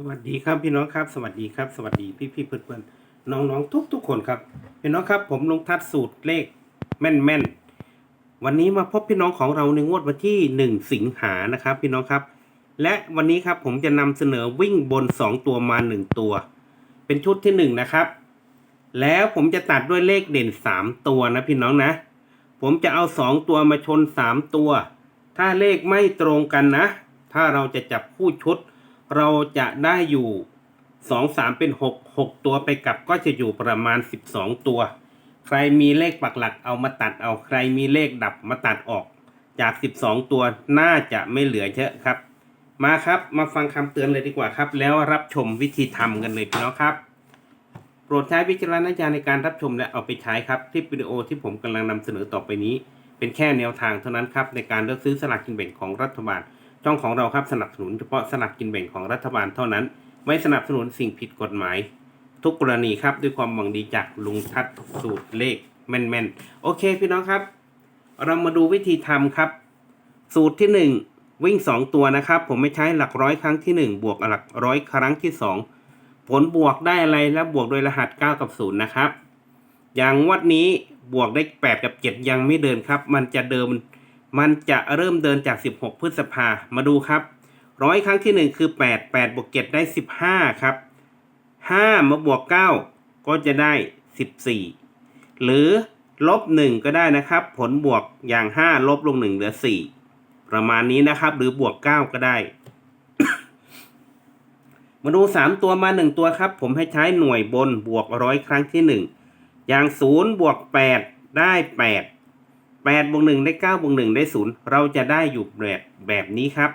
สวัสดีครับพี่น้องครับ สวัสดีครับ สวัสดีพี่พี่ๆเพื่อนเพื่อนน้องน้องทุกทุกคนครับพี่น้องครับ ผมลุงทัดสูตรเลขแม่นแม่นวันนี้มาพบพี่น้องของเราในงวดวันที่หนึ่งสิงหานะครับ พี่น้องครับ และวันนี้ครับผมจะนำเสนอวิ่งบนสองตัวมาหนึ่งตัว เป็นชุดที่หนึ่งนะครับ แล้วผมจะตัดด้วยเลขเด่นสามตัวนะพี่น้องนะ ผมจะเอาสองตัวมาชนสามตัว ถ้าเลขไม่ตรงกันนะ ถ้าเราจะจับคู่ชุด เราจะได้อยู่สองสามเป็นหกหกตัวไปกลับก็จะอยู่ประมาณสิบสองตัว ใครมีเลขปักหลักเอามาตัดเอาใครมีเลขดับมาตัดออก จากสิบสองตัวน่าจะไม่เหลือเยอะครับ มาครับมาฟังคำเตือนเลยดีกว่าครับ แล้วรับชมวิธีทำกันเลยพี่น้องครับ โปรดใช้วิจารณญาณในการรับชมและเอาไปใช้ครับคลิปวิดีโอที่ผมกำลังนำเสนอต่อไปนี้ เป็นแค่แนวทางเท่านั้นครับในการเลือกซื้อสลากกินแบ่งของรัฐบาล ช่องของเราครับสนับสนุนเฉพาะสลากกินแบ่งของรัฐบาลเท่านั้น ไม่สนับสนุนสิ่งผิดกฎหมาย ทุกกรณีครับด้วยความหวังดีจากลุงทัดสูตรเลขแม่นๆ โอเคพี่น้องครับ เรามาดูวิธีทำครับ สูตรที่หนึ่งวิ่งสองตัวนะครับ ผมไม่ใช้หลักร้อยครั้งที่หนึ่งบวกหลักร้อยครั้งที่สองผลบวกได้อะไรแล้วบวกโดยรหัส 9 กับ 0 นะครับ อย่างงวัดนี้บวกได้ 8 กับ 7 ยังไม่เดินครับ มันจะเดิม มันจะเริ่มเดินจาก 16 พฤษภา มาดูครับร้อยครั้งที่ 1 คือ 8 8บวก7ได้ 15 ครับ 5 มาบวก 9 ก็จะได้ 14 หรือลบ 1 ก็ได้นะครับ ผลบวกอย่าง 5 ลบลง 1 เหลือ 4 ประมาณนี้นะครับ หรือบวก 9 ก็ได้ มาดู 3 ตัวมา 1 ตัวครับ ผมให้ใช้หน่วยบนบวกร้อยครั้งที่ 1 อย่าง 0 บวก 8 ได้ 8 8บวก1ได้9บวก1ได้ 0 เราจะได้อยู่แบบแบบนี้ครับ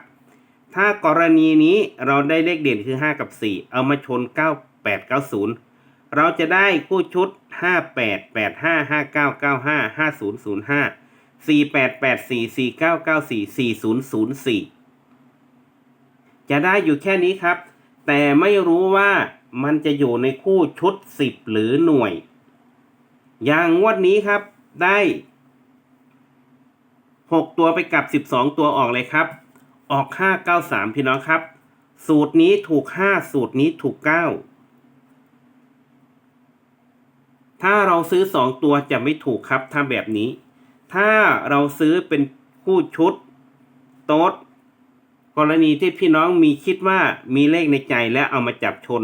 ถ้ากรณีนี้เราได้เลขเด่นคือ 5 กับ 4 เอามาชน 9 8 9 0 เราจะได้คู่ชุด 5 8 8 5 5 9 9 5 5 0 0 5 4 8 8 4 4 9 9 4 4 0 0 4 จะได้อยู่แค่นี้ครับ แต่ไม่รู้ว่ามันจะอยู่ในคู่ชุด 10 หรือหน่วย อย่างงวดนี้ครับได้ 6 ตัวไปกับ 12 ตัวออกเลยครับ ออก 593 พี่น้องครับ สูตรนี้ถูก 5 สูตรนี้ถูก 9 ถ้าเราซื้อ 2 ตัวจะไม่ถูกครับ ถ้าแบบนี้ ถ้าเราซื้อเป็นคู่ชุด โต๊ดกรณีที่พี่น้องมีคิดว่ามีเลขในใจและเอามาจับชน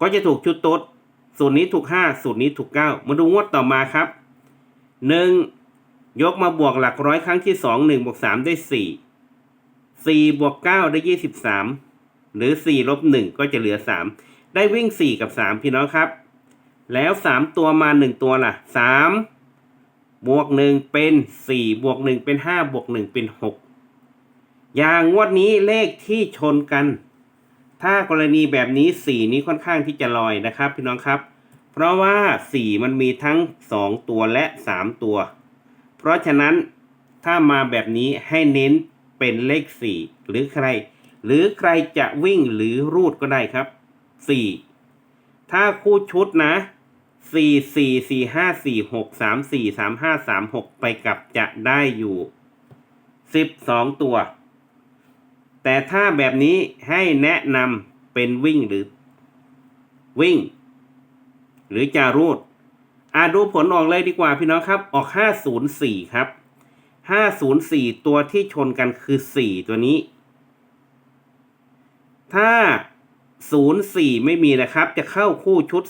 ก็จะถูกชุดโต๊ดสูตรนี้ถูก 5 สูตรนี้ถูก 9 มาดูงวดต่อมาครับ 1 ยกมาบวกหลักร้อยครั้งที่2 1บวก3ได้4 4บวก9ได้23หรือ4ลบ1ก็จะเหลือ3ได้วิ่ง4กับ3พี่น้องครับ แล้ว3ตัวมา1ตัวล่ะ3บวก1เป็น4บวก1เป็น5บวก1เป็น6อย่างงวดนี้เลขที่ชนกัน ถ้ากรณีแบบนี้4นี้ค่อนข้างที่จะลอยนะครับ พี่น้องครับ เพราะว่า4มันมีทั้ง2ตัวและ3ตัว เพราะฉะนั้นถ้ามาแบบนี้ให้เน้นเป็นเลข 4 หรือใคร หรือใครจะวิ่งหรือรูดก็ได้ครับ 4 ถ้าคู่ชุดนะ4 4 4 5 4 6 3 4 3 5 3 6 ไปกับจะได้อยู่ 12 ตัว แต่ถ้าแบบนี้ให้แนะนำเป็นวิ่งหรือ วิ่ง หรือจารูด อ่าดูผลออกเลยดีกว่าพี่น้องครับ ออก 504 ครับ 504 ตัวที่ชนกันคือ 4 ตัวนี้ ถ้า 04 ไม่มีนะครับ จะเข้าคู่ชุด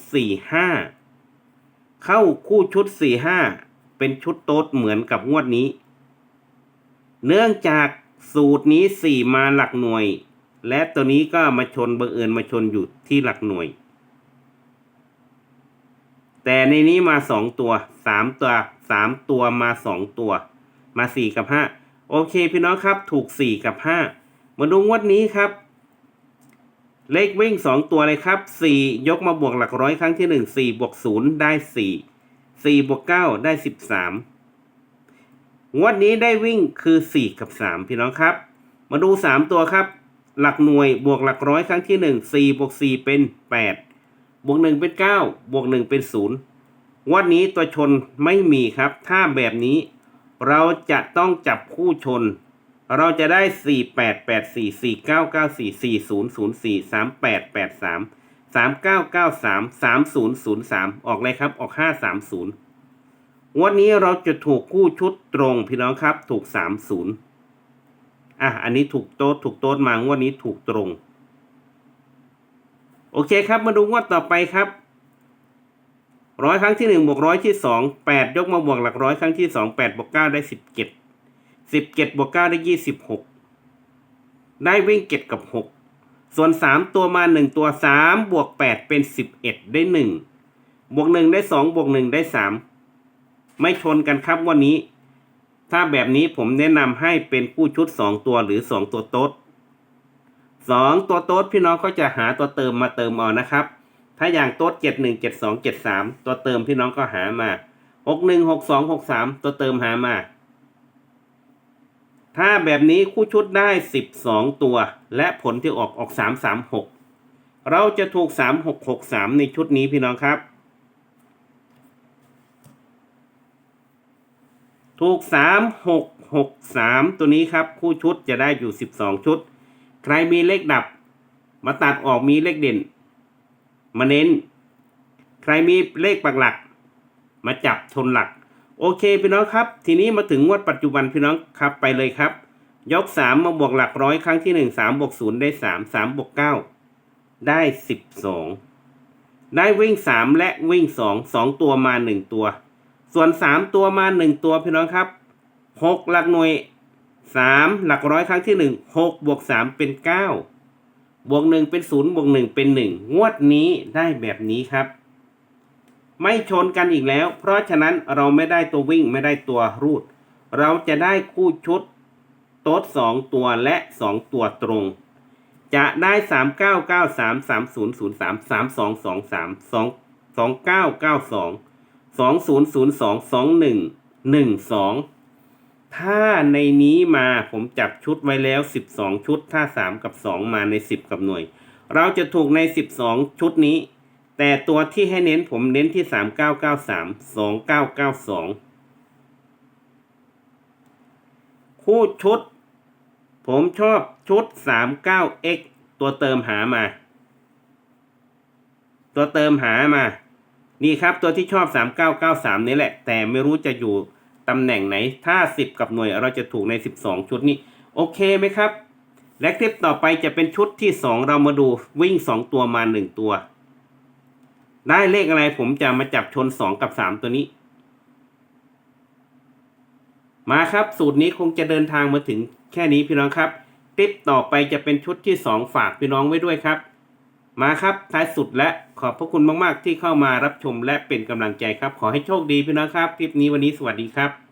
45 เข้าคู่ชุด 45 เป็นชุดโต๊ดเหมือนกับงวดนี้ เนื่องจากสูตรนี้ 4 มาหลักหน่วย และตัวนี้ก็มาชนบังเอิญมาชนอยู่ที่หลักหน่วย แต่ในนี้มาสองตัวสามตัวสามตัวมาสองตัว มาสี่กับห้าโอเคพี่น้องครับถูกสี่กับห้ามาดูงวดนี้ครับ เลขวิ่งสองตัวเลยครับสี่ยกมาบวกหลักร้อยครั้งที่หนึ่งสี่บวกศูนย์ได้สี่สี่บวกเก้าได้สิบสามงวดนี้ได้วิ่งคือสี่กับสามพี่น้องครับ มาดูสามตัวครับ หลักหน่วยบวกหลักร้อยครั้งที่หนึ่งสี่บวกสี่เป็นแปด บวกหนึ่งเป็นเก้าบวกหนึ่งเป็นศูนย์วันนี้ตัวชนไม่มีครับ ถ้าแบบนี้ เราจะต้องจับคู่ชน เราจะได้สี่แปดแปดสี่สี่เก้าเก้าสี่สี่ศูนย์ศูนย์สี่สามแปดแปดสามสามเก้าเก้าสามสามศูนย์ศูนย์สามออกเลยครับ ออกห้าสามศูนย์วันนี้เราจะถูกคู่ชุดตรงพี่น้องครับ ถูกสามศูนย์อะ อันนี้ถูกโต๊ดถูกโต๊ดมางวดนี้ถูกตรง โอเคครับ มาดูงวดต่อไปครับร้อยครั้งที่หนึ่งบวกร้อยที่สองแปดยกมาบวกหลักร้อยครั้งที่สองแปดบวกเก้าได้สิบเจ็ดสิบเจ็ดบวกเก้าได้ยี่สิบหกได้วิ่งเจ็ดกับหกส่วนสามตัวมาหนึ่งตัวสามบวกแปดเป็นสิบเอ็ดได้หนึ่งบวกหนึ่งได้สองบวกหนึ่งได้สามไม่ชนกันครับวันนี้ ถ้าแบบนี้ผมแนะนำให้เป็นคู่ชุดสองตัวหรือสองตัวโต๊ด สองตัวโต๊ดพี่น้องก็จะหาตัวเติมมาเติมเอานะครับ ถ้าอย่างโต๊ดเจ็ดหนึ่งเจ็ดสองเจ็ดสามตัวเติมพี่น้องก็หามาหกหนึ่งหกสองหกสามตัวเติมหามา ถ้าแบบนี้คู่ชุดได้สิบสองตัว และผลที่ออกออกสามสามหกเราจะถูกสามหกหกสามในชุดนี้พี่น้องครับ ถูกสามหกหกสามตัวนี้ครับ คู่ชุดจะได้อยู่สิบสองชุด ใครมีเลขดับ มาตัดออกมีเลขเด่น มาเน้น ใครมีเลขปักหลัก มาจับชนหลัก โอเคพี่น้องครับ ทีนี้มาถึงงวดปัจจุบันพี่น้องครับไปเลยครับ ยกสามมาบวกหลักร้อยครั้งที่หนึ่งสามบวกศูนย์ได้สามสามบวกเก้าได้สิบสองได้วิ่งสามและวิ่งสองสองตัวมาหนึ่งตัว ส่วนสามตัวมาหนึ่งตัวพี่น้องครับหกหลักหน่วย 3 หลักร้อยครั้งที่ 1 6บวก3เป็น 9 บวก 1 เป็น 0 บวก 1 เป็น 1 งวดนี้ได้แบบนี้ครับ ไม่ชนกันอีกแล้ว เพราะฉะนั้นเราไม่ได้ตัววิ่งไม่ได้ตัวรูด เราจะได้คู่ชุดโต๊ด2ตัวและ 2 ตัวตรง จะได้ 3 9 9 3 3 0 0 3 3 2 2 3 2 2 9 9 2 2 0 0 2 2 1 1 2 ถ้าในนี้มาผมจับชุดไว้แล้วสิบสองชุด ถ้าสามกับสองมาในสิบกับหน่วย เราจะถูกในสิบสองชุดนี้ แต่ตัวที่ให้เน้นผมเน้นที่สามเก้าเก้าสามสองเก้าเก้าสองคู่ชุด ผมชอบชุดสามเก้า x ตัวเติมหามา ตัวเติมหามา นี่ครับตัวที่ชอบสามเก้าเก้าสามนี่แหละ แต่ไม่รู้จะอยู่ ตำแหน่งไหน ถ้าสิบกับหน่วยเราจะถูกในสิบสองชุดนี้ โอเคไหมครับ และคลิปต่อไปจะเป็นชุดที่สองเรามาดูวิ่งสองตัวมาหนึ่งตัว ได้เลขอะไรผมจะมาจับชนสองกับสามตัวนี้ มาครับ สูตรนี้คงจะเดินทางมาถึงแค่นี้พี่น้องครับ คลิปต่อไปจะเป็นชุดที่สองฝากพี่น้องไว้ด้วยครับ มาครับท้ายสุดและขอบพระคุณมาก ๆ ที่เข้ามารับชมและเป็นกำลังใจครับ ขอให้โชคดีพี่น้องครับ คลิปนี้วันนี้สวัสดีครับ